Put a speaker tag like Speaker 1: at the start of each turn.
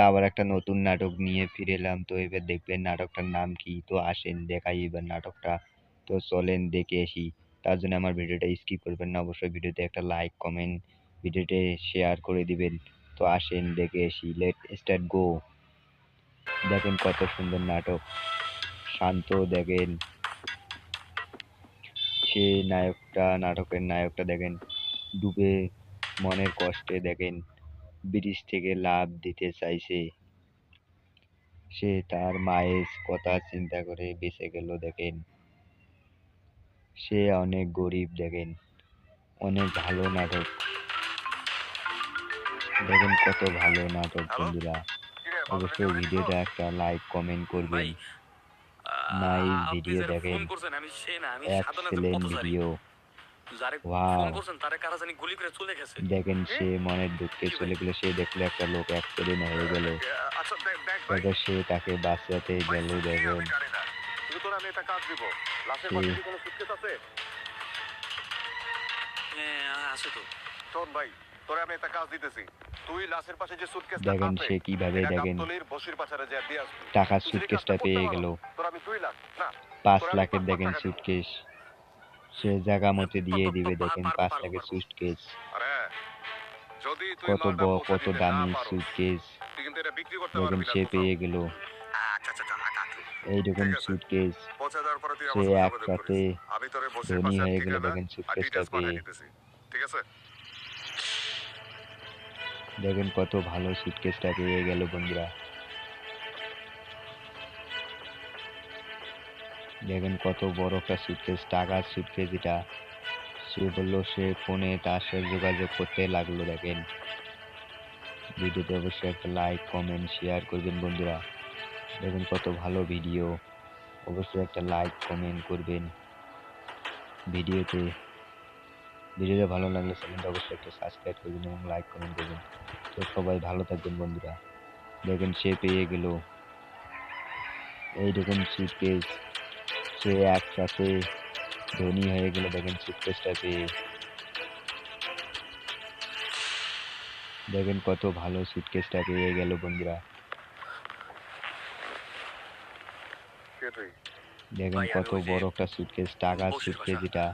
Speaker 1: আবার একটা নতুন নাটক নিয়ে ফিরে এলাম। তো এবার দেখবেন নাটকটার নাম কি? তো আসেন, দেখাই এবার নাটকটা। তো চলেন দেখে আসি। তার জন্য আমার ভিডিওটা স্কিপ করবেন না। অবশ্যই ভিডিওতে একটা লাইক কমেন্ট ভিডিওতে শেয়ার করে দিবেন। তো আসেন, দেখে আসি। লেট স্টার্ট গো দেখেন কত সুন্দর নাটক। শান্ত, দেখেন। সে নায়কটা, নাটকের নায়কটা দেখেন। ডুবে মনের কষ্টে দেখেন। ব্রিজ থেকে লাভ দিতে চাইছে। সে তার মায়ের কথা চিন্তা করে বেঁচে গেল দেখেন। সে অনেক গরিব দেখেন অনেক ভালো নাটক। দেখেন কত ভালো নাটক বন্ধুরা। অবশ্যই ভিডিওটা একটা লাইক কমেন্ট করবেন। নাইস ভিডিও দেখেন এক্সেলেন্ট ভিডিও দেখেন সে মনের দুঃখে চলে গেল সে দেখল একটা লোক অ্যাক্সিডেন্ট হয়ে গেল।
Speaker 2: আচ্ছা
Speaker 1: সে তাকে বাঁচাতে গেল দেখেন।
Speaker 3: হ্যাঁ আছে তো।
Speaker 2: শোন ভাই তোরে আমি একটা কাজ দিতেছি। তুই লাশের পাশে যে সুটকেসটা
Speaker 1: দেখেন সে কীভাবে দেখেন টাকার সুটকেসটা পেয়ে গেল।
Speaker 2: তোর আমি দুই লাখ
Speaker 1: পাঁচ লাখের দেখেন
Speaker 2: টাকা
Speaker 1: সুটকেস সে জায়গা মতো দিয়ে দিবে দেখেন পাঁচ লাখের সুটকেস
Speaker 2: আরে যদি তুই
Speaker 1: কত বড় কত দামি সুটকেস
Speaker 2: তুই কিন্তু এটা বিক্রি করতে
Speaker 1: দেখেন সে পেয়ে গেল।
Speaker 2: আচ্ছা আচ্ছা আচ্ছা।
Speaker 1: এইরকম সুটকেস সে একসাথে ধনী হয়ে গেল দেখেন সুটকেসটা পেয়ে
Speaker 2: দিতেছি। ঠিক আছে?
Speaker 1: দেখেন কত ভালো সুটকেসটা পেয়ে গেল বন্ধুরা। দেখেন কত বড় একটা সুটকেস টাকার সুটকেস এটা। সে বলল সে ফোনে তার সাথে যোগাযোগ করতে লাগল, দেখেন। ভিডিওতে অবশ্যই একটা লাইক কমেন্ট শেয়ার করবেন বন্ধুরা। দেখুন কত ভালো ভিডিও অবশ্যই একটা লাইক কমেন্ট করবেন ভিডিওতে। ভিডিওটা ভালো লাগলে চ্যানেলটা অবশ্যই একটা সাবস্ক্রাইব করবেন এবং লাইক কমেন্ট করবেন। তো সবাই ভালো থাকবেন বন্ধুরা। দেখেন সে পেয়ে গেল। এইরকম সুটকেস সে একসাথে ধনী হয়ে গেল দেখেন সুটকেসটাতে দেখেন কত ভালো সুটকেসটা পেয়ে গেল বন্ধুরা। দেখেন কত বড় একটা সুটকেস টাকার সুটকেস
Speaker 3: যেটা
Speaker 1: এটা